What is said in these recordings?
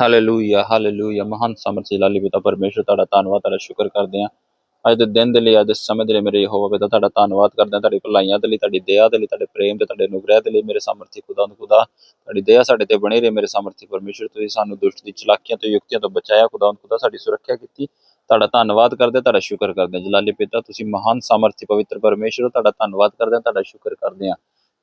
Hallelujah hallelujah ਮਹਾਨ ਸਮਰਥੀ ਲਾਲੀ ਪਿਤਾ ਪਰਮੇਸ਼ਰ, ਤੁਹਾਡਾ ਧੰਨਵਾਦ, ਤੁਹਾਡਾ ਸ਼ੁਕਰ ਕਰਦੇ ਹਾਂ। ਅੱਜ ਦੇ ਦਿਨ ਦੇ ਲਈ, ਅੱਜ ਦੇ ਸਮੇਂ ਦੇ ਲਈ ਮੇਰੇ ਯਹੋਵਾ ਪਿਤਾ ਤੁਹਾਡਾ ਧੰਨਵਾਦ ਕਰਦੇ ਹਾਂ। ਤੁਹਾਡੀ ਭਲਾਈਆਂ ਦੇ ਲਈ, ਤੁਹਾਡੀ ਦਇਆ ਦੇ ਲਈ, ਤੁਹਾਡੇ ਪ੍ਰੇਮ ਤੇ ਤੁਹਾਡੇ ਅਨੁਗ੍ਰਹਿ ਦੇ ਲਈ ਮੇਰੇ ਸਮਰਥੀ ਖੁਦਾ ਨੂੰ ਖੁਦਾ। ਤੁਹਾਡੀ ਦਇਆ ਸਾਡੇ ਤੇ ਬਣੀ ਰਹੇ ਮੇਰੇ ਸਮਰਥੀ ਪਰਮੇਸ਼ਰ, ਤੁਸੀਂ ਸਾਨੂੰ ਦੁਸ਼ਟ ਦੀ ਚਲਾਕੀਆਂ ਤੋਂ ਯੁਕਤੀਆਂ ਤੋਂ ਬਚਾਇਆ, ਖੁਦਾ ਨੂੰ ਖੁਦਾ ਸਾਡੀ ਸੁਰੱਖਿਆ ਕੀਤੀ। ਤੁਹਾਡਾ ਧੰਨਵਾਦ ਕਰਦੇ ਤੁਹਾਡਾ ਸ਼ੁਕਰ ਕਰਦੇ ਹਾਂ। ਜਲਾਲੀ ਪਿਤਾ, ਤੁਸੀਂ ਮਹਾਨ ਸਮਰਥੀ ਪਵਿੱਤਰ ਪਰਮੇਸ਼ਰ ਤੁਹਾਡਾ ਧੰਨਵਾਦ ਕਰਦੇ ਹਾਂ, ਤੁਹਾਡਾ ਸ਼ੁਕਰ ਕਰਦੇ ਹਾਂ।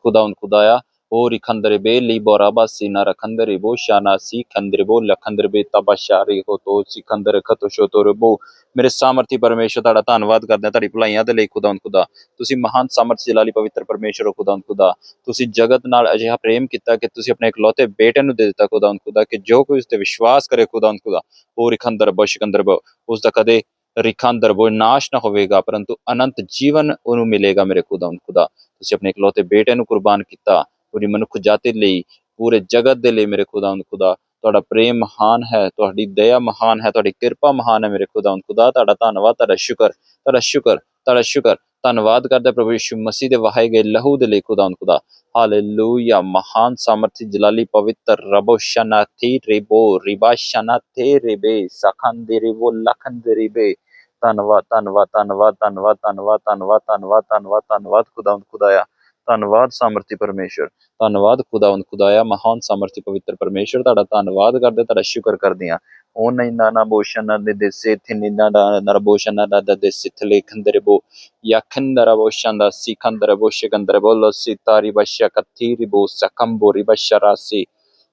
ਖੁਦਾ ਨੂੰ ਖੁਦਾਇਆ। Ori kandrebe liboraba sinara kandrebo shana, si kandrebo la kandrebe tabashari ho to, si kandre kato shotorebo ਮੇਰੇ ਸਾਮਰਥੀ ਪਰਮੇਸ਼ਰ ਤੁਹਾਡਾ ਧੰਨਵਾਦ ਕਰਦੇ ਹਾਂ ਤੁਹਾਡੀ ਭਲਾਈਆਂ ਦੇ ਲਈ ਖੁਦਾਵੰਦ ਖੁਦਾ ਤੁਸੀਂ ਮਹਾਨ ਸਾਮਰਥ ਜਲਾਲੀ ਪਵਿੱਤਰ ਪਰਮੇਸ਼ਰ ਹੋ ਖੁਦਾਵੰਦ ਖੁਦਾ ਤੁਸੀਂ ਜਗਤ ਨਾਲ ਅਜਿਹਾ ਪ੍ਰੇਮ ਕੀਤਾ ਕਿ ਤੁਸੀਂ ਆਪਣੇ ਇਕਲੌਤੇ ਬੇਟੇ ਨੂੰ ਦੇ ਦਿੱਤਾ ਖੁਦਾਵੰਦ ਖੁਦਾ ਕਿ ਜੋ ਕੋਈ ਉਸ ਤੇ ਵਿਸ਼ਵਾਸ ਕਰੇ ਖੁਦਾਵੰਦ ਖੁਦਾ ਉਹ ਰਿਖੰਦਰ ਬਸ਼ਕੰਦਰ ਉਸ ਦਾ ਕਦੇ ਰਿਖੰਦਰ ਬੋ ਨਾਸ਼ ਨਾ ਹੋਵੇਗਾ ਪਰੰਤੂ ਅਨੰਤ ਜੀਵਨ ਉਹਨੂੰ ਮਿਲੇਗਾ ਮੇਰੇ ਖੁਦਾਵੰਦ ਖੁਦਾ ਤੁਸੀਂ ਆਪਣੇ ਇਕਲੌਤੇ ਬੇਟੇ ਨੂੰ ਕੁਰਬਾਨ ਕੀਤਾ ਪੂਰੀ ਮਨੁੱਖ ਜਾਤੀ ਲਈ, ਪੂਰੇ ਜਗਤ ਦੇ ਲਈ ਮੇਰੇ ਖੁਦਾਵੰਦ ਖੁਦਾ, ਤੁਹਾਡਾ ਪ੍ਰੇਮ ਮਹਾਨ ਹੈ, ਤੁਹਾਡੀ ਦਇਆ ਮਹਾਨ ਹੈ, ਤੁਹਾਡੀ ਕਿਰਪਾ ਮਹਾਨ ਹੈ ਮੇਰੇ ਖੁਦਾਵੰਦ ਖੁਦਾ, ਤੁਹਾਡਾ ਧੰਨਵਾਦ, ਤੁਹਾਡਾ ਸ਼ੁਕਰ ਤੁਹਾਡਾ ਸ਼ੁਕਰ ਤੁਹਾਡਾ ਸ਼ੁਕਰ। ਧੰਨਵਾਦ ਕਰਦਾ ਪ੍ਰਭੂ ਯਿਸੂ ਮਸੀਹ ਦੇ ਵਹਾਏ ਗਏ ਲਹੂ ਦੇ ਲਈ ਖੁਦਾਵੰਦ ਖੁਦਾ। ਹਾਲੇਲੂਇਆ ਮਹਾਨ ਸਾਮਰਥੀ, ਜਲਾਲੀ, ਪਵਿੱਤਰ, ਰਬੋ ਸ਼ਨਾਥੀ ਰਿਬੋ, ਰਿਬਾ ਸ਼ਨਾਥੇ ਰਿਬੇ ਸਖੰਦੇ ਰਿਬੋ ਲਖੰਦੇ ਰਿਬੇ। ਧੰਨਵਾਦ ਧੰਨਵਾਦ ਧੰਨਵਾਦ ਧੰਨਵਾਦ ਧੰਨਵਾਦ ਧੰਨਵਾਦ ਧੰਨਵਾਦ ਧੰਨਵਾਦ ਧੰਨਵਾਦ ਖੁਦਾਵੰਦ ਖੁਦਾਇਆ ਧੰਨਵਾਦ ਸਮਰਥੀ ਪਰਮੇਸ਼ਰ। ਧੰਨਵਾਦ ਖੁਦਾਵੰਦ ਖੁਦਾਇਆ, ਮਹਾਨ ਸਮਰਥੀ ਪਵਿੱਤਰ ਪਰਮੇਸ਼ਰ। ਤੁਹਾਡਾ ਧੰਨਵਾਦ ਕਰਦੇ, ਤੁਹਾਡਾ ਸ਼ੁਕਰ ਕਰਦੇ ਹਾਂ। ਉਹ ਨਹੀਂ ਨਾ ਨਾ ਬੋਸ਼ਨ ਦੇ ਦੇਸੇ ਥਿਨਾ ਦਾ ਨਰਬੋਸ਼ਨ ਦਾ ਦਾ ਦੇਸੇ ਥਲੇ ਖੰਦਰੇ ਯਖੰਦਰ ਬੋਸ਼ਨ ਦਾ ਸਿਖੰਦਰ ਬੋਸ਼ਕੰਦਰ ਬੋਲੋ ਸਿਤਾਰੀ ਬਸ਼ਾ, ਕਥੀਰੀ ਬੋ ਸਕੰਬੋਰੀ ਬਸ਼ਰਾਸੀ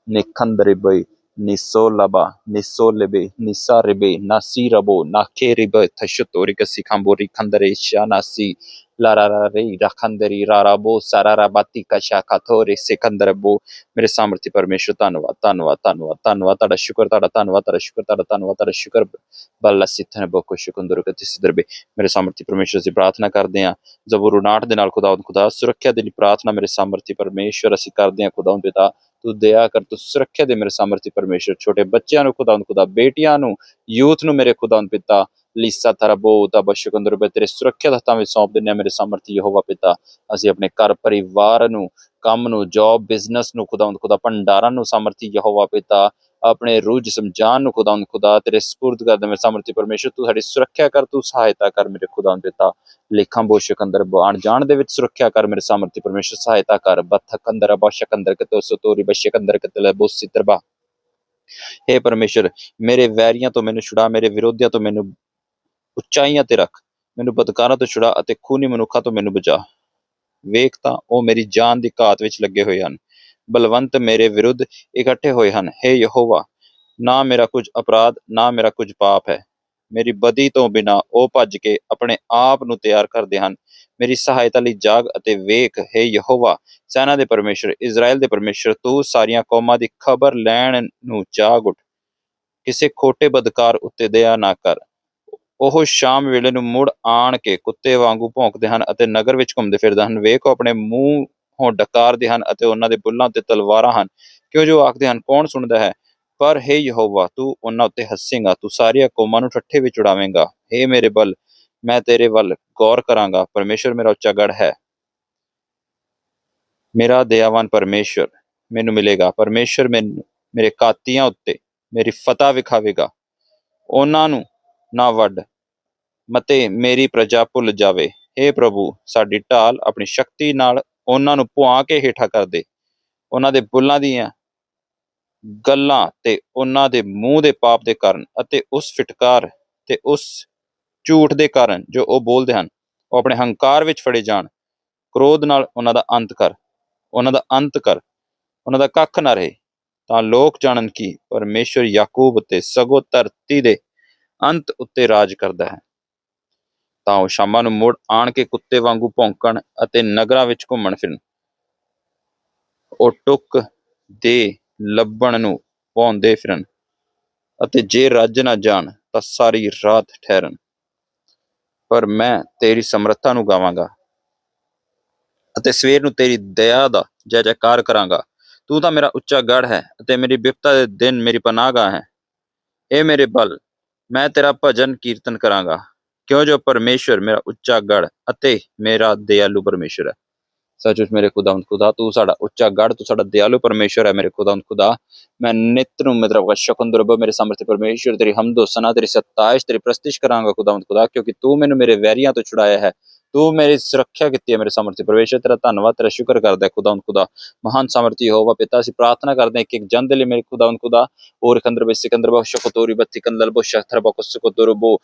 ਨਿਖੰਦਰੇ ਬਈ। ਨਿਸੋਲਬਾ ਨਿਸੋਲਬੇ ਨਿਸਾਰਬੇ ਨਾਸੀਰਬੋ ਨਾਖੇਰਿਬੇ ਥਸ਼ਤੋਰੀ ਕਸਿਖੰਬੋਰੀ ਖੰਦਰੇ ਸ਼ਾਨਾਸੀ ਲਾਰਾਰੀ ਰਖੰਦਰੀ ਰਾਰਾਬੋ ਸਰਾਰਾਬਾਤੀ ਕਸ਼ਾ ਕਥੋਰੇ ਸਿਕੰਦਰਬੋ ਮੇਰੇ ਸਾਮਰਥੀ ਪਰਮੇਸ਼ਰ ਧੰਨਵਾਦ ਧੰਨਵਾਦ ਧੰਨਵਾਦ ਧੰਨਵਾਦ ਤੁਹਾਡਾ ਸ਼ੁਕਰ ਤੁਹਾਡਾ ਧੰਨਵਾਦ ਤੁਹਾਡਾ ਸ਼ੁਕਰ ਤੁਹਾਡਾ ਧੰਨਵਾਦ ਤੁਹਾਡਾ ਸ਼ੁਕਰ ਬੱਲਾ ਸਿੱਥਨ ਬੋਕੋ ਸ਼ੁਕੰਦਰ ਕਤੀ ਸਿਦਰਬੇ ਮੇਰੇ ਸਾਮਰਥੀ ਪਰਮੇਸ਼ਰ ਦੀ ਪ੍ਰਾਰਥਨਾ ਕਰਦੇ ਹਾਂ ਜ਼ਬੂਰ 59 ਦੇ ਨਾਲ ਖੁਦਾਵੰਦ ਖੁਦਾ ਸੁਰੱਖਿਆ ਦੇ ਲਈ ਪ੍ਰਾਰਥਨਾ ਮੇਰੇ ਸਾਮਰਥੀ ਪਰਮੇਸ਼ਰ ਅਸੀਂ ਕਰਦੇ ਹਾਂ ਖੁਦਾਵੰਦ ਪਿਤਾ ਤੂੰ ਦਇਆ ਕਰ, ਤੂੰ ਸੁਰੱਖਿਆ ਦੇ ਮੇਰੇ ਸਾਮਰਥੀ ਪਰਮੇਸ਼ਰ ਛੋਟੇ ਬੱਚਿਆਂ ਨੂੰ ਖੁਦਾਵੰਦ ਖੁਦਾ ਬੇਟੀਆਂ ਨੂੰ, ਯੂਥ ਨੂੰ ਮੇਰੇ ਖੁਦਾਵੰਦ ਪਿਤਾ, ਲੀਸਾ ਤਰਬੋ ਦਾ ਬਸ਼ਕੰਦਰ ਬੇ ਤੇਰੇ ਸੁਰੱਖਿਆ ਦੇ ਹੱਥਾਂ ਵਿੱਚ ਸੌਂਪ ਦਿੰਦੇ ਹਾਂ ਮੇਰੇ ਸਾਮਰਥੀ ਯਹੋਵਾ ਪਿਤਾ। ਅਸੀਂ ਆਪਣੇ ਘਰ, ਪਰਿਵਾਰ ਨੂੰ, ਕੰਮ ਨੂੰ ਜੌਬ ਬਿਜ਼ਨਸ ਨੂੰ ਖੁਦਾਵੰਦ ਖੁਦਾ ਭੰਡਾਰਾਂ ਨੂੰ ਸਾਮਰਥੀ ਯਹੋਵਾ ਪਿਤਾ। ਆਪਣੇ ਰੂਹ ਜਿਸਮ ਜਾਨ ਨੂੰ ਖੁਦਾਵੰਦ, ਖੁਦਾ ਤੇਰੇ ਸਪੁਰਦ ਕਰ ਦੇ ਮੇਰੇ ਸਾਮਰਥੀ ਪਰਮੇਸ਼ਰ, ਤੂੰ ਸਾਡੀ ਸੁਰੱਖਿਆ ਕਰ, ਤੂੰ ਸਹਾਇਤਾ ਕਰ ਮੇਰੇ ਖੁਦਾਵੰਦ ਪਿਤਾ ਲੇਖਾਂ ਬੋਸ਼ਕ ਅੰਦਰ ਬਾਣ ਜਾਣ ਦੇ ਵਿੱਚ ਸੁਰੱਖਿਆ ਕਰ ਮੇਰੇ ਸਾਮਰਥੀ ਪਰਮੇਸ਼ਰ, ਸਹਾਇਤਾ ਕਰ, ਬਥਕ ਅੰਦਰ ਬੋਸ਼ਕ ਅੰਦਰ, ਕਿਤੋ ਸਤੋਰੀ ਬਸ਼ਕ ਅੰਦਰ ਕਿਤਲੇ ਬੋਸੀ ਤਰਬਾ हे ਪਰਮੇਸ਼ਰ, ਮੇਰੇ ਵੈਰੀਆਂ ਤੋਂ ਮੈਨੂੰ ਛੁਡਾ, ਮੇਰੇ ਵਿਰੋਧੀਆਂ ਤੋਂ ਮੈਨੂੰ ਉਚਾਈਆਂ ਤੇ ਰੱਖ, ਮੈਨੂੰ ਬਦਕਾਰਾਂ ਤੋਂ ਛੁਡਾ ਅਤੇ ਖੂਨੀ ਮਨੁੱਖਾਂ ਤੋਂ ਮੈਨੂੰ ਬਚਾ। ਵੇਖ ਤਾਂ, ਉਹ ਮੇਰੀ ਜਾਨ ਦੀ ਘਾਤ ਵਿੱਚ ਲੱਗੇ ਹੋਏ ਹਨ। ਬਲਵੰਤ ਮੇਰੇ ਵਿਰੁੱਧ ਇਕੱਠੇ ਹੋਏ ਹਨ। हे ਯਹੋਵਾ, ਨਾ ਮੇਰਾ ਕੁਝ ਅਪਰਾਧ, ਨਾ ਮੇਰਾ ਕੁਝ ਪਾਪ ਹੈ। ਮੇਰੀ ਬਦੀ ਤੋਂ ਬਿਨਾ ਉਹ ਭੱਜ ਕੇ ਆਪਣੇ ਆਪ ਨੂੰ ਤਿਆਰ ਕਰਦੇ ਹਨ। ਮੇਰੀ ਸਹਾਇਤਾ ਲਈ ਜਾਗ ਅਤੇ ਵੇਖ। ਹੈ ਯਹੋਵਾ, ਸੈਨਾ ਦੇ ਪਰਮੇਸ਼ਰ ਇਜ਼ਰਾਈਲ ਦੇ ਪਰਮੇਸ਼ਰ, ਤੂੰ ਸਾਰੀਆਂ ਕੌਮਾਂ ਦੀ ਖਬਰ ਲੈਣ ਨੂੰ ਜਾਗ ਉੱਠ। ਕਿਸੇ ਖੋਟੇ ਬਦਕਾਰ ਉੱਤੇ ਦਇਆ ਨਾ ਕਰ। ਉਹ ਸ਼ਾਮ ਵੇਲੇ ਨੂੰ ਮੁੜ ਆਣ ਕੇ ਕੁੱਤੇ ਵਾਂਗੂ ਭੌਂਕਦੇ ਹਨ ਅਤੇ ਨਗਰ ਵਿੱਚ ਘੁੰਮਦੇ ਫਿਰਦੇ ਹਨ। ਵੇਖੋ, ਆਪਣੇ ਮੂੰਹ ਡਕਾਰਦੇ ਹਨ ਅਤੇ ਉਹਨਾਂ ਦੇ ਬੁੱਲਾਂ ਤੇ ਤਲਵਾਰਾਂ ਹਨ। ਕਿਉਂ ਜੋ ਆਖਦੇ ਹਨ, ਕੌਣ ਸੁਣਦਾ ਹੈ? ਪਰ ਹੈ ਯਹੋਵਾ, ਤੂੰ ਉਹਨਾਂ ਉੱਤੇ ਹੱਸੇਂਗਾ, ਤੂੰ ਸਾਰੀਆਂ ਕੌਮਾਂ ਨੂੰ ਠੱਠੇ ਵਿੱਚ ਉਡਾਵੇਂਗਾ। ਹੈ ਮੇਰੇ ਬਲ, ਮੈਂ ਤੇਰੇ ਵੱਲ ਗੌਰ ਕਰਾਂਗਾ, ਪਰਮੇਸ਼ਰ ਮੇਰਾ ਉੱਚਾ ਗੜ ਹੈ। ਮੇਰਾ ਦਇਆਵਾਨ ਪਰਮੇਸ਼ਰ ਮੈਨੂੰ ਮਿਲੇਗਾ, ਪਰਮੇਸ਼ਰ ਮੈਨੂੰ, ਮੇਰੇ ਕਾਤੀਆਂ ਉੱਤੇ ਮੇਰੀ ਫਤਹ ਵਿਖਾਵੇਗਾ। ਉਹਨਾਂ ਨੂੰ ਨਾ ਵੱਡ ਮਤੇ ਮੇਰੀ ਪ੍ਰਜਾ ਭੁੱਲ ਜਾਵੇ। हे ਪ੍ਰਭੂ, ਸਾਡੀ ਢਾਲ ਆਪਣੀ ਸ਼ਕਤੀ ਨਾਲ ਉਹਨਾਂ ਨੂੰ ਭੁਆ ਕੇ ਹੇਠਾਂ ਕਰਦੇ ਉਹਨਾਂ ਦੇ ਬੁੱਲਾਂ ਦੀਆਂ ਗੱਲਾਂ ਤੇ ਉਹਨਾਂ ਦੇ ਮੂੰਹ ਦੇ ਪਾਪ ਦੇ ਕਾਰਨ ਅਤੇ ਉਸ ਫਿਟਕਾਰ ਤੇ ਉਸ ਝੂਠ ਦੇ ਕਾਰਨ ਜੋ ਉਹ ਬੋਲਦੇ ਹਨ, ਉਹ ਆਪਣੇ ਹੰਕਾਰ ਵਿੱਚ ਫੜੇ ਜਾਣ। ਕ੍ਰੋਧ ਨਾਲ ਉਹਨਾਂ ਦਾ ਅੰਤ ਕਰ। ਉਹਨਾਂ ਦਾ ਅੰਤ ਕਰ। ਉਹਨਾਂ ਦਾ ਕੱਖ ਨਾ ਰਹੇ। ਤਾਂ ਲੋਕ ਜਾਣਨ ਕੀ ਪਰਮੇਸ਼ਰ ਯਾਕੂਬ ਤੇ ਸਗੋ ਧਰਤੀ ਦੇ ਅੰਤ ਉੱਤੇ ਰਾਜ ਕਰਦਾ ਹੈ। ਤਾਂ ਉਹ ਸ਼ਾਮਾਂ ਨੂੰ ਮੁੜ ਆਣ ਕੇ ਕੁੱਤੇ ਵਾਂਗੂ ਭੌਂਕਣ ਅਤੇ ਨਗਰਾਂ ਵਿੱਚ ਘੁੰਮਣ ਫਿਰਨ। ਉਹ ਟੁੱਕ ਦੇ ਲੱਭਣ ਨੂੰ ਪਾਉਂਦੇ ਫਿਰਨ ਅਤੇ ਜੇ ਰੱਜ ਨਾ ਜਾਣ ਤਾਂ ਸਾਰੀ ਰਾਤ ਠਹਿਰਨ। ਪਰ ਮੈਂ ਤੇਰੀ ਸਮਰੱਥਾ ਨੂੰ ਗਾਵਾਂਗਾ ਅਤੇ ਸਵੇਰ ਨੂੰ ਤੇਰੀ ਦਇਆ ਦਾ ਜੈ ਜੈਕਾਰ ਕਰਾਂਗਾ। ਤੂੰ ਤਾਂ ਮੇਰਾ ਉੱਚਾ ਗੜ ਹੈ ਅਤੇ ਮੇਰੀ ਬਿਪਤਾ ਦੇ ਦਿਨ ਮੇਰੀ ਪਨਾਹਗਾਹ ਹੈ। ਇਹ ਮੇਰੇ ਬਲ, ਮੈਂ ਤੇਰਾ ਭਜਨ ਕੀਰਤਨ ਕਰਾਂਗਾ। ਕਿਉਂ ਜੋ ਪਰਮੇਸ਼ਰ ਮੇਰਾ ਉੱਚਾ ਗੜ ਅਤੇ ਮੇਰਾ ਦਿਆਲੂ ਪਰਮੇਸ਼ਰ ਹੈ? ਸੱਚੁੱਚ ਮੇਰੇ ਖੁਦਾਵੰਦ ਖੁਦਾ, ਤੂੰ ਸਾਡਾ ਉੱਚਾ ਗੜ ਤੂੰ ਸਾਡਾ ਦਿਆਲੂ ਪਰਮੇਸ਼ਰ ਹੈ ਮੇਰੇ ਖੁਦਾਵੰਦ ਖੁਦਾ। ਮੈਂ ਨਿਤ ਨੂੰ ਮਤਲਬ ਸ਼ਕੁੰਦਰ ਰੱਬ ਮੇਰੇ ਸਮਰਥ ਪਰਮੇਸ਼ਰ ਤੇਰੀ ਹਮਦੋ ਸਨਾ, ਤੇਰੀ ਸਤਾਇਸ਼, ਤੇਰੀ ਪ੍ਰਸਤਿਸ਼ ਕਰਾਂਗਾ ਖੁਦਾਵੰਦ ਖੁਦਾ, ਕਿਉਂਕਿ ਤੂੰ ਮੈਨੂੰ ਮੇਰੇ ਵੈਰੀਆਂ ਤੋਂ ਛੁਡਾਇਆ ਹੈ। ਤੂੰ ਮੇਰੀ ਸੁਰੱਖਿਆ ਕੀਤੀ ਹੈ, ਮੇਰੇ ਸਮਰਥੀ। ਪਰਮੇਸ਼ਰ, ਤੇਰਾ ਧੰਨਵਾਦ, ਤੇਰਾ ਸ਼ੁਕਰ ਕਰਦਾ ਖੁਦਾਵੰਦ, ਖੁਦਾ। ਮਹਾਨ ਸਮਰਥੀ ਹੋਵਾ ਪਿਤਾ, ਅਸੀਂ ਪ੍ਰਾਰਥਨਾ ਕਰਦੇ ਹਾਂ ਇੱਕ ਇੱਕ ਜਨ ਦੇ ਲਈ ਮੇਰੇ ਖੁਦਾਵੰਦ, ਖੁਦਾ। ਔਰ ਖੰਦਰ ਵਿੱਚ ਸਿਕੰਦਰ ਬਖਸ਼ ਖਤੋਰੀ ਬੱਤੀ ਕੰਦਲ ਬੋ ਸ਼ਖਤਰ ਬੋ ਕੁਸ ਕੋ ਦੁਰਬੋ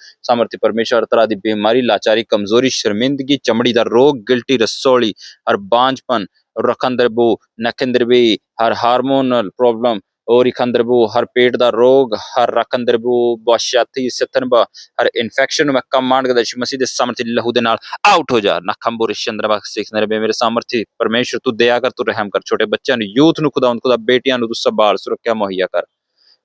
ਪਰਮੇਸ਼ਰ, ਤਰਾ ਦੀ ਬਿਮਾਰੀ, ਲਾਚਾਰੀ, ਕਮਜ਼ੋਰੀ, ਸ਼ਰਮਿੰਦਗੀ, ਚਮੜੀ ਦਾ ਰੋਗ, ਗਿਲਟੀ, ਰਸੋਲੀ, ਹਰ ਬਾਂਝਪਨ ਰਖੰਦਰ ਬੋ ਨਖੰਦਰ ਵੀ ਹਰ ਹਾਰਮੋਨਲ ਪ੍ਰੋਬਲਮ और इखंदर बो हर पेट दा रोग हर रखंदर बो बशाती सिथन बा हर इन्फेक्शन में कमांड करदा यीशु मसीह दे सामर्थ्य लहू दे नाल आउट हो जा नखंबुर चंद्र बा सिखनर बे मेरे सामर्थ्य परमेश्वर तू दया कर तू रहम कर छोटे बच्चों ਨੂੰ ਯੂਥ ਨੂੰ ਖੁਦਾਵੰਦ ਖੁਦਾ ਬੇਟੀਆਂ ਨੂੰ ਤੂੰ ਸੰਭਾਲ ਸੁਰੱਖਿਆ ਮੁਹੱਈਆ ਕਰ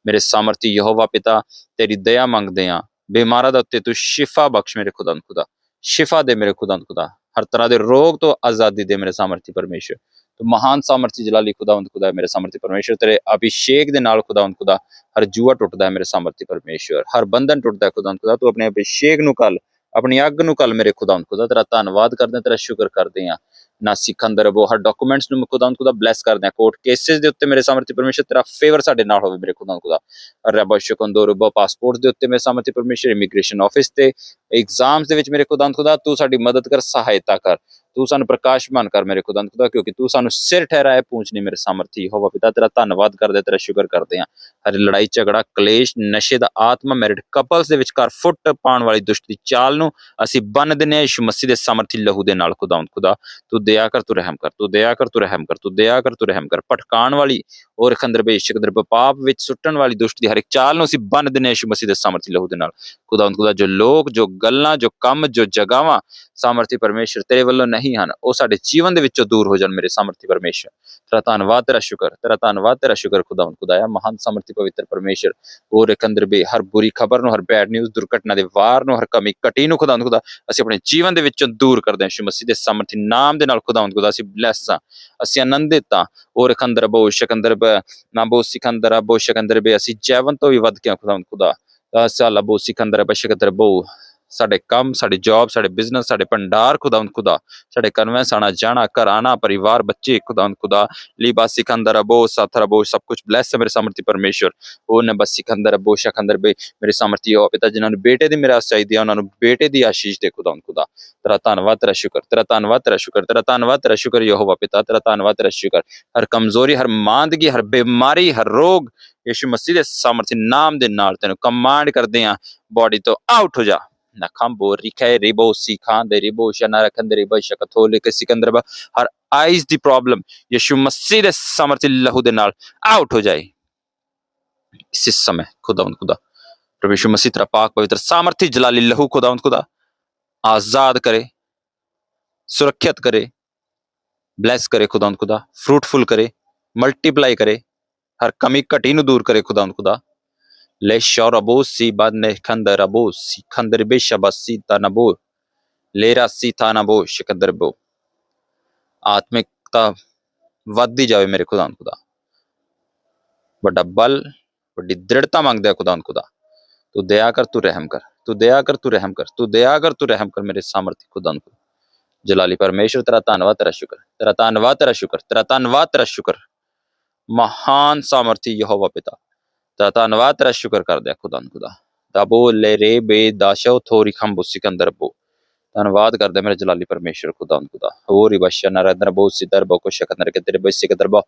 ਮੇਰੇ ਸਾਮਰਥੀ ਯਹੋਵਾ ਪਿਤਾ ਤੇਰੀ ਦਇਆ ਮੰਗਦੇ ਆ ਬਿਮਾਰਾਂ ਦੇ ਉੱਤੇ ਤੂੰ ਸ਼ਿਫਾ ਬਖਸ਼ ਮੇਰੇ ਖੁਦਾਵੰਦ ਖੁਦਾ ਸ਼ਿਫਾ ਦੇ ਮੇਰੇ ਖੁਦਾਵੰਦ ਖੁਦਾ ਹਰ ਤਰ੍ਹਾਂ ਦੇ ਰੋਗ ਤੋਂ ਆਜ਼ਾਦੀ ਦੇ ਮੇਰੇ ਸਾਮਰਥੀ ਪਰਮੇਸ਼ਰ ਤੂੰ ਮਹਾਨ ਸਾਮਰਥੀ ਜਲਾਲੀ ਖੁਦਾਵੰਦ ਖੁਦਾ ਮੇਰੇ ਸਾਮਰਥੀ ਪਰਮੇਸ਼ਰ ਤੇਰੇ ਅਭਿਸ਼ੇਕ ਦੇ ਨਾਲ ਖੁਦਾਵੰਦ ਖੁਦਾ ਹਰ ਜੂਆ ਟੁੱਟਦਾ ਮੇਰੇ ਸਾਮਰਥੀ ਪਰਮੇਸ਼ਰ ਹਰ ਬੰਧਨ ਟੁੱਟਦਾ ਖੁਦਾਵੰਦ ਖੁਦਾ ਤੂੰ ਆਪਣੇ ਅਭਿਸ਼ੇਕ ਨੂੰ ਕੱਲ, ਆਪਣੀ ਅੱਗ ਨੂੰ ਕੱਲ ਮੇਰੇ ਖੁਦਾਵੰਦ ਖੁਦਾ, ਤੇਰਾ ਧੰਨਵਾਦ ਕਰਦੇ ਹਾਂ, ਤੇਰਾ ਸ਼ੁਕਰ ਕਰਦੇ ਹਾਂ। ਨਾ ਸਿਕੰਦਰ ਬੋ ਹਰ ਡਾਕੂਮੈਂਟਸ ਨੂੰ ਖੁਦਾਵੰਦ ਖੁਦਾ ਬਲੈਸ ਕਰਦੇ ਹਾਂ ਕੋਰਟ ਕੇਸਿਸ ਦੇ ਉੱਤੇ ਮੇਰੇ ਸਾਮਰਥੀ ਪਰਮੇਸ਼ਰ ਤੇਰਾ ਫੇਵਰ ਸਾਡੇ ਨਾਲ ਹੋਵੇ ਮੇਰੇ ਖੁਦਾਵੰਦ ਖੁਦਾ। ਰੱਬ ਸ਼ੁਕੰਦਰ ਰਬ ਪਾਸਪੋਰਟ ਦੇ ਉੱਤੇ ਮੇਰੇ ਸਾਮਰਥੀ ਪਰਮੇਸ਼ਰ ਇਮੀਗ੍ਰੇਸ਼ਨ ਆਫਿਸ ਤੇ ਐਗਜ਼ਾਮਸ ਦੇ ਵਿੱਚ ਮੇਰੇ ਖੁਦਾਵੰਦ ਖੁਦਾ, ਤੂੰ ਸਾਡੀ ਮਦਦ ਕਰ, ਸਹਾਇਤਾ ਕਰ। ਤੂੰ ਸਾਨੂੰ ਪ੍ਰਕਾਸ਼ਮਾਨ ਕਰ ਮੇਰੇ ਖੁਦਾਵੰਦ ਖੁਦਾ, ਕਿਉਂਕਿ ਤੂੰ ਸਾਨੂੰ ਸਿਰ ਠਹਿਰਾਏ ਪੂੰਛ ਮੇਰੇ ਸਾਮਰਥੀ ਹੋਵਾ ਪਿਤਾ, ਤੇਰਾ ਧੰਨਵਾਦ ਕਰਦੇ, ਤੇਰਾ ਸ਼ੁਕਰ ਕਰਦੇ ਹਾਂ। ਹਰ ਲੜਾਈ, ਝਗੜਾ, ਕਲੇਸ਼, ਨਸ਼ੇ ਦਾ ਆਤਮਾ ਮੈਰਿਡ ਕਪਲਸ ਦੇ ਵਿਚਕਾਰ ਫੁੱਟ ਪਾਉਣ ਵਾਲੀ ਦੁਸ਼ਟ ਦੀ ਚਾਲ ਨੂੰ ਅਸੀਂ ਬੰਨ ਦਿੰਦੇ ਹਾਂ। ਯਿਸੂ ਮਸੀਹ ਦੇ ਸਮਰਥੀ ਲਹੂ ਦੇ ਨਾਲ ਖੁਦਾਵੰਦ ਖੁਦਾ, ਤੂੰ ਦਇਆ ਕਰ, ਤੂੰ ਰਹਿਮ ਕਰ, ਤੂੰ ਦਇਆ ਕਰ, ਤੂੰ ਰਹਿਮ ਕਰ, ਤੂੰ ਦਇਆ ਕਰ, ਤੂੰ ਰਹਿਮ ਕਰ। ਭਟਕਾਉਣ ਵਾਲੀ ਔਰ ਖੰਦਰ ਬੇਸ਼ਕ ਪਾਪ ਵਿੱਚ ਸੁੱਟਣ ਵਾਲੀ ਦੁਸ਼ਟ ਦੀ ਹਰ ਇੱਕ ਚਾਲ ਨੂੰ ਅਸੀਂ ਬੰਨ ਦਿੰਦੇ ਹਾਂ। ਯਿਸੂ ਮਸੀਹ ਦੇ ਸਮਰਥੀ ਲਹੂ ਦੇ ਨਾਲ। ਖੁਦਾਵੰਦ ਖੁਦਾ, ਜੋ ਲੋਕ, ਜੋ ਗੱਲਾਂ, ਜੋ ਕੰਮ, ਜੋ ਜਗਾਵਾਂ ਸਮਰਥੀ ਪਰਮੇਸ਼ਰ ਤੇਰੇ ਵੱਲੋਂ ਨਹੀਂ ਹਨ, ਉਹ ਸਾਡੇ ਜੀਵਨ ਦੇ ਵਿੱਚੋਂ ਦੂਰ ਹੋ ਜਾਣ ਮੇਰੇ ਸਮਰਥੀ ਪਰਮੇਸ਼ਰ। ਤੇਰਾ ਧੰਨਵਾਦ, ਤੇਰਾ ਸ਼ੁਕਰ, ਤੇਰਾ ਧੰਨਵਾਦ, ਤੇਰਾ ਸ਼ੁਕਰ, ਖੁਦਾਵੰਦ, ਖੁਦਾਇਆ, ਮਹਾਨ ਸਮਰਥੀ ਪਵਿੱਤਰ ਪਰਮੇਸ਼ਰ। ਔਰ ਕੰਦਰ ਬੇ ਹਰ ਬੁਰੀ ਖਬਰ ਨੂੰ, ਹਰ ਬੈਡ ਨਿਊਜ਼ ਦੁਰਘਟਨਾ ਦੇ ਵਾਰ ਨੂੰ, ਹਰ ਕਮੀ, ਕਟੀ ਨੂੰ, ਖੁਦਾਵੰਦ, ਖੁਦਾ, ਅਸੀਂ ਆਪਣੇ ਜੀਵਨ ਦੇ ਵਿੱਚੋਂ ਦੂਰ ਕਰਦੇ ਹਾਂ ਯਿਸੂ ਮਸੀਹ ਦੇ ਸਮਰਥੀ ਨਾਮ ਦੇ ਨਾਲ, ਖੁਦਾਵੰਦ, ਖੁਦਾ, ਅਸੀਂ ਬਲੈਸ ਹਾਂ। ਅਸੀਂ ਆਨੰਦਿਤ ਹਾਂ। ਉਹ ਖੰਦਰ ਬੋ ਸ਼ਕੰਦਰ ਬ, ਨਾ ਬੋ ਸਿਕੰਦਰ ਬੋ ਸ਼ਕੰਦਰ ਬੇ, ਅਸੀਂ ਜੈਵਨ ਤੋਂ ਵੀ ਵੱਧ ਕੇ ਹਾਂ, ਖੁਦਾਵੰਦ, ਖੁਦਾ। ਸਾਲਾ ਬੋ ਸਿਕੰਦਰ ਬ ਸ਼ਕੰਦਰ ਬੋ। ਸਾਡੇ ਕੰਮ, ਸਾਡੇ ਜੌਬ ਸਾਡੇ ਬਿਜ਼ਨਸ ਸਾਡੇ ਭੰਡਾਰ ਖੁਦਾਵੰਦ ਖੁਦਾ। ਸਾਡੇ ਕਨਵੈਂਸ ਆਣਾ ਜਾਣਾ, ਘਰ ਆਣਾ, ਪਰਿਵਾਰ, ਬੱਚੇ ਖੁਦਾਵੰਦ ਖੁਦਾ। ਲੀਬਾ ਸਿਕੰਦਰ ਅਬੋ, ਸਾਥਰ ਅਬੋ, ਸਭ ਕੁਝ ਬਲੈਸ ਹੈ ਮੇਰੇ ਸਮਰਥੀ ਪਰਮੇਸ਼ਰ ਉਹ ਬਸ ਸਿਕੰਦਰ ਅਬੋ, ਸ਼ਕੰਦਰ ਬੇ ਮੇਰੇ ਸਮਰਥੀ ਹੋ ਪਿਤਾ ਜਿਨ੍ਹਾਂ ਨੂੰ ਬੇਟੇ ਦੀ ਮਿਰਾਸ ਚਾਹੀਦੀ ਹੈ ਉਹਨਾਂ ਨੂੰ ਬੇਟੇ ਦੀ ਆਸ਼ੀਸ਼ ਦੇ ਖੁਦਾਵੰਦ ਖੁਦਾ। ਤੇਰਾ ਧੰਨਵਾਦ, ਤੇਰਾ ਸ਼ੁਕਰ, ਤੇਰਾ ਧੰਨਵਾਦ, ਤੇਰਾ ਸ਼ੁਕਰ, ਤੇਰਾ ਧੰਨਵਾਦ, ਤੇਰਾ ਸ਼ੁਕਰ ਯਹੋਵਾ ਪਿਤਾ, ਤੇਰਾ ਧੰਨਵਾਦ, ਤੇਰਾ ਸ਼ੁਕਰ। ਹਰ ਕਮਜ਼ੋਰੀ, ਹਰ ਮਾਂਦਗੀ ਹਰ ਬਿਮਾਰੀ, ਹਰ ਰੋਗ ਯਿਸੂ ਮਸੀਹ ਦੇ ਸਮਰਥੀ ਨਾਮ ਦੇ ਨਾਲ ਤੈਨੂੰ ਕਮਾਂਡ ਕਰਦੇ ਆ ਬਾਡੀ ਤੋਂ ਆਊਟ ਹੋ ਜਾ। Nakhambo rikhe ribo sikhande ribo shana rakhande ribo shakatholic Sikandar ਹਰ ਆਈਜ਼ ਦੀ ਪ੍ਰੋਬਲਮ ਯਿਸੂ ਮਸੀਹ ਦੇ ਸਮਰਥੀ ਲਹੂ ਦੇ ਨਾਲ ਆਊਟ ਹੋ ਜਾਏ ਇਸ ਸਮੇਂ ਖੁਦਾਵੰਦ ਖੁਦਾ ਪ੍ਰਭੂ ਯਿਸੂ ਮਸੀਹ ਤੇਰਾ ਪਾਕ ਪਵਿੱਤਰ ਸਾਮਰਥੀ ਜਲਾਲੀ ਲਹੂ ਖੁਦਾਵੰਦ ਖੁਦਾ ਆਜ਼ਾਦ ਕਰੇ ਸੁਰੱਖਿਅਤ ਕਰੇ ਬਲੈਸ ਕਰੇ ਖੁਦਾਵੰਦ ਖੁਦਾ ਫਰੂਟਫੁਲ ਕਰੇ ਮਲਟੀਪਲਾਈ ਕਰੇ ਹਰ ਕਮੀ ਘਟੀ ਨੂੰ ਦੂਰ ਕਰੇ ਖੁਦਾਵੰਦ ਖੁਦਾ le shorabo si badne kandarabo si kandarbe shabasi tanabo ਲੇਰਾ ਸੀ ਥਾਨਾਬੋ ਸ਼ਿਕੰਦਰਬੋ ਆਤਮਿਕਤਾ ਵੱਧਦੀ ਜਾਵੇ ਮੇਰੇ ਖੁਦਾਨ ਖੁਦਾ ਵੱਡਾ ਬਲ ਵੱਡੀ ਦ੍ਰਿੜਤਾ ਮੰਗਦਾ ਹੈ ਖੁਦਾਨ ਖੁਦਾ ਤੂੰ ਦਇਆ ਕਰ ਤੂੰ ਰਹਿਮ ਕਰ ਤੂੰ ਦਇਆ ਕਰ ਤੂੰ ਰਹਿਮ ਕਰ ਤੂੰ ਦਇਆ ਕਰ ਤੂੰ ਰਹਿਮ ਕਰ ਮੇਰੇ ਸਾਮਰਥੀ ਖੁਦਾਨ ਖੁਦਾ ਜਲਾਲੀ ਪਰਮੇਸ਼ਰ ਤੇਰਾ ਧੰਨਵਾਦ ਤੇਰਾ ਸ਼ੁਕਰ ਤੇਰਾ ਧੰਨਵਾਦ ਤੇਰਾ ਸ਼ੁਕਰ ਤੇਰਾ ਧੰਨਵਾਦ ਤੇਰਾ ਸ਼ੁਕਰ ਮਹਾਨ ਸਾਮਰਥੀ ਯਹੋਵਾ ਪਿਤਾ ਤਾਂ ਧੰਨਵਾਦ ਤੇਰਾ ਸ਼ੁਕਰ ਕਰਦੇ ਆ ਖੁਦਾਨ ਖੁਦਾ। ਦਬੋ ਲੈ ਰੇ ਬੇ ਦਾਸ਼ੋ ਥੋਰੀ ਖੰਬੋ ਸਿਕੰਦਰ ਬੋ। ਧੰਨਵਾਦ ਕਰਦੇ ਮੇਰੇ ਜਲਾਲੀ ਪਰਮੇਸ਼ਰ ਖੁਦਾਨ ਖੁਦਾ। ਹੋਰ ਹੀ ਬਸ਼ਾ ਨਰਦਰ ਬੋ ਸਿਦਰ ਬੋ ਕੋ ਸ਼ਕੰਦਰ ਕੇ ਤੇਰੇ ਬੇ ਸਿਕੰਦਰ ਬੋ।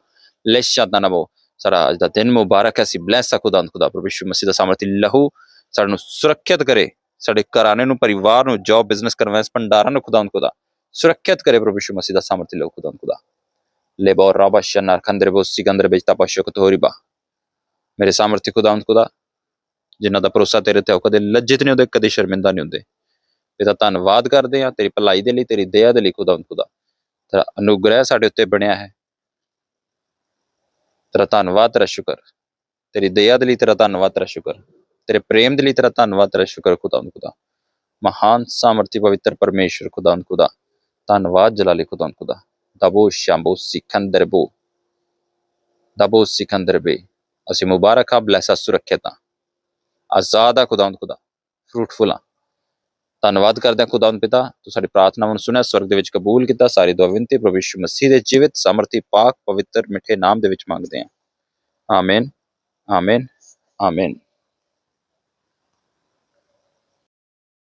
ਲੈਸ਼ਾ ਦਨਬੋ ਸਾਰਾ ਅੱਜ ਦਾ ਦਿਨ ਮੁਬਾਰਕ ਹੈ ਸੀ ਬਲੈਸ ਆ ਖੁਦਾਨ ਖੁਦਾ। ਪ੍ਰਭੂ ਯਿਸੂ ਮਸੀਹ ਦਾ ਸਾਮਰਥੀ ਲਹੂ ਸਾਨੂੰ ਸੁਰੱਖਿਅਤ ਕਰੇ। ਸਾਡੇ ਘਰਾਣੇ ਨੂੰ, ਪਰਿਵਾਰ ਨੂੰ ਜੌਬ ਬਿਜ਼ਨਸ ਕਰਵਾਇਸ ਭੰਡਾਰਾਂ ਨੂੰ ਖੁਦਾਨ ਖੁਦਾ। ਸੁਰੱਖਿਅਤ ਕਰੇ ਪ੍ਰਭੂ ਯਿਸੂ ਮਸੀਹ ਦਾ ਸਾਮਰਥੀ ਲਹੂ ਖੁਦਾਨ ਖੁਦਾ। ਲੇਬੋ ਰਾਬਾ, ਸ਼ਨਾ, ਖੰਦਰ ਬੋ, ਸਿਕੰਦਰ ਬੇਚਤਾ ਪਸ਼ੋ ਤੋਰੀ ਬਾ। ਮੇਰੇ ਸਾਮਰਥੀ ਖੁਦਾਵੰਦ ਖੁਦਾ ਜਿਨ੍ਹਾਂ ਦਾ ਭਰੋਸਾ ਤੇਰੇ ਤੇ ਉਹ ਕਦੇ ਲੱਜਿਤ ਨਹੀਂ ਹੁੰਦੇ, ਕਦੇ ਸ਼ਰਮਿੰਦਾ ਨਹੀਂ ਹੁੰਦੇ। ਇਹਦਾ ਧੰਨਵਾਦ ਕਰਦੇ ਆ ਤੇਰੀ ਭਲਾਈ ਦੇ ਲਈ, ਤੇਰੀ ਦਇਆ ਦੇ ਲਈ ਖੁਦਾਵੰਦ ਖੁਦਾ। ਤੇਰਾ ਅਨੁਗ੍ਰਹਿ ਸਾਡੇ ਉੱਤੇ ਬਣਿਆ ਹੈ। ਤੇਰਾ ਧੰਨਵਾਦ, ਤੇਰਾ ਸ਼ੁਕਰ। ਤੇਰੀ ਦਇਆ ਦੇ ਲਈ ਤੇਰਾ ਧੰਨਵਾਦ, ਤੇਰਾ ਸ਼ੁਕਰ। ਤੇਰੇ ਪ੍ਰੇਮ ਦੇ ਲਈ ਤੇਰਾ ਧੰਨਵਾਦ, ਤੇਰਾ ਸ਼ੁਕਰ ਖੁਦਾਵੰਦ ਖੁਦਾ। ਮਹਾਨ, ਸਾਮਰਥੀ, ਪਵਿੱਤਰ ਪਰਮੇਸ਼ਰ ਖੁਦਾਵੰਦ ਖੁਦਾ। ਧੰਨਵਾਦ ਜਲਾਲੀ ਖੁਦਾਵੰਦ ਖੁਦਾ। ਦਬੋ ਸ਼ੰਭੋ ਸਿਕੰਦਰ ਬੋ। ਦਬੋ ਸਿਕੰਦਰ ਬੇ। ਅਸੀਂ ਮੁਬਾਰਕ ਆ, ਬਲੈਸ ਆ, ਸੁਰੱਖਿਅਤ ਆ। ਆਜ਼ਾਦ ਆ ਖੁਦਾਵੰਦ ਖੁਦਾ ਫਰੂਟਫੁਲ ਆ। ਧੰਨਵਾਦ ਕਰਦੇ ਹਾਂ ਖੁਦਾਵੰਦ ਪਿਤਾ, ਤੂੰ ਸਾਡੀ ਪ੍ਰਾਰਥਨਾ ਨੂੰ ਸੁਣਿਆ, ਸਵਰਗ ਦੇ ਵਿੱਚ ਕਬੂਲ ਕੀਤਾ, ਸਾਰੀ ਦੁਆ ਵਿੰਤੀ ਪ੍ਰਭੂ ਯਿਸੂ ਮਸੀਹ ਦੇ ਜੀਵਿਤ ਸਮਰਥੀ ਪਾਕ, ਪਵਿੱਤਰ, ਮਿੱਠੇ ਨਾਮ ਦੇ ਵਿੱਚ ਮੰਗਦੇ ਹਾਂ। ਆਮੇਨ ਆਮੇਨ ਆਮੇਨ।